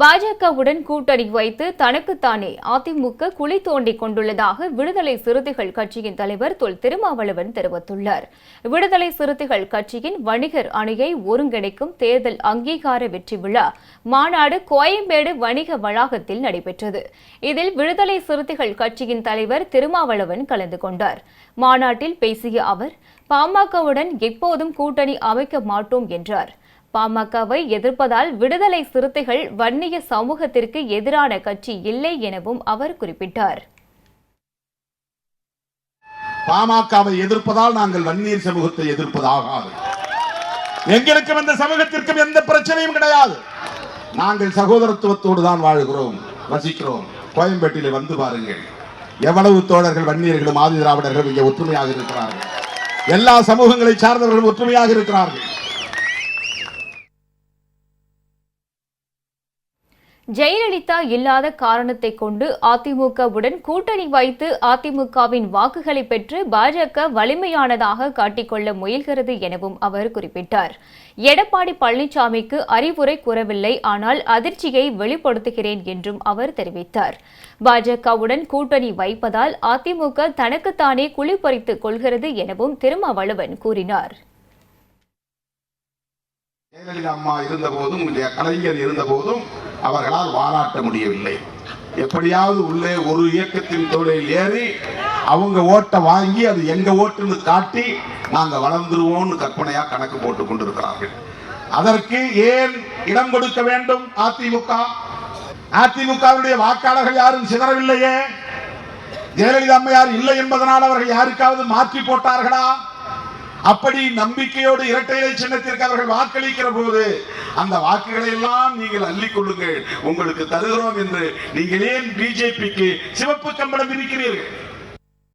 பாஜகவுடன் கூட்டணி வைத்து தனக்குத்தானே அதிமுக குழி தோண்டி கொண்டுள்ளதாக விடுதலை சிறுத்தைகள் கட்சியின் தலைவர் தொல் திருமாவளவன் தெரிவித்துள்ளார். விடுதலை சிறுத்தைகள் கட்சியின் வணிகர் அணியை ஒருங்கிணைக்கும் தேர்தல் அங்கீகார வெற்றி விழா மாநாடு கோயம்பேடு வணிக வளாகத்தில் நடைபெற்றது. இதில் விடுதலை சிறுத்தைகள் கட்சியின் தலைவர் திருமாவளவன் கலந்து கொண்டார். மாநாட்டில் பேசிய அவர் பாமகவுடன் எப்போதும் கூட்டணி அமைக்க மாட்டோம் என்றார். பாமகவை எதிர்ப்பதால் விடுதலை சிறுத்தைகள் வன்னிய சமூகத்திற்கு எதிரான கட்சி இல்லை எனவும் அவர் குறிப்பிட்டார். பாமகவை எதிர்ப்பதால் நாங்கள் வன்னியர் சமூகத்தை எதிர்ப்பதாகாது. எங்களுக்கும் இந்த சமூகத்திற்கும் எந்த பிரச்சனையும் கிடையாது. நாங்கள் சகோதரத்துவத்தோடு தான் வாழ்கிறோம் வசிக்கிறோம். கோயம்பேட்டில வந்து பாருங்கள். எவ்வளவு தோழர்கள் வன்னியர்களும் ஆதி திராவிடர்களும் இங்கே ஒற்றுமையாக இருக்கிறார்கள். எல்லா சமூகங்களை சார்ந்தவர்களும் ஒற்றுமையாக இருக்கிறார்கள். ஜெயலலிதா இல்லாத காரணத்தை கொண்டு அதிமுகவுடன் கூட்டணி வைத்து அதிமுகவின் வாக்குகளை பெற்று பாஜக வலிமையானதாக காட்டிக்கொள்ள முயல்கிறது எனவும் அவர் குறிப்பிட்டார். எடப்பாடி பழனிசாமிக்கு அறிவுரை கூறவில்லை ஆனால் அதிர்ச்சியை வெளிப்படுத்துகிறேன் என்றும் அவர் தெரிவித்தார். பாஜகவுடன் கூட்டணி வைப்பதால் அதிமுக தனக்குத்தானே குளிப்பறித்துக் கொள்கிறது எனவும் திருமாவளவன் கூறினார். ஜெயலலிதா அம்மா இருந்த போதும் கலைஞர் இருந்த போதும் அவர்களால் வாராட்ட முடியவில்லை. எப்படியாவது உள்ளே ஒரு இயக்கத்தின் தோழில் ஏறி அவங்க ஓட்டை வாங்கி அது எங்க ஓட்டுன்னு காட்டி நாங்கள் வளர்ந்துருவோம்னு கற்பனையா கணக்கு போட்டு கொண்டிருக்கிறார்கள். அதற்கு ஏன் இடம் கொடுக்க வேண்டும் அதிமுக? அதிமுகவுடைய வாக்காளர்கள் யாரும் சிதறவில்லையே? ஜெயலலிதா அம்மையார் இல்லை என்பதனால் அவர்கள் யாருக்காவது மாற்றி போட்டார்களா? அப்படி நம்பிக்கையோடு இரட்டை இலை சின்னத்திற்கு அவர்கள் வாக்களிக்கிற போது அந்த வாக்குகளை எல்லாம் நீங்கள் அள்ளிக்கொள்ளுங்கள் உங்களுக்கு தருகிறோம் என்று நீங்கள் ஏன் பிஜேபிக்கு சிவப்பு கம்பளம் இருக்கிறீர்கள்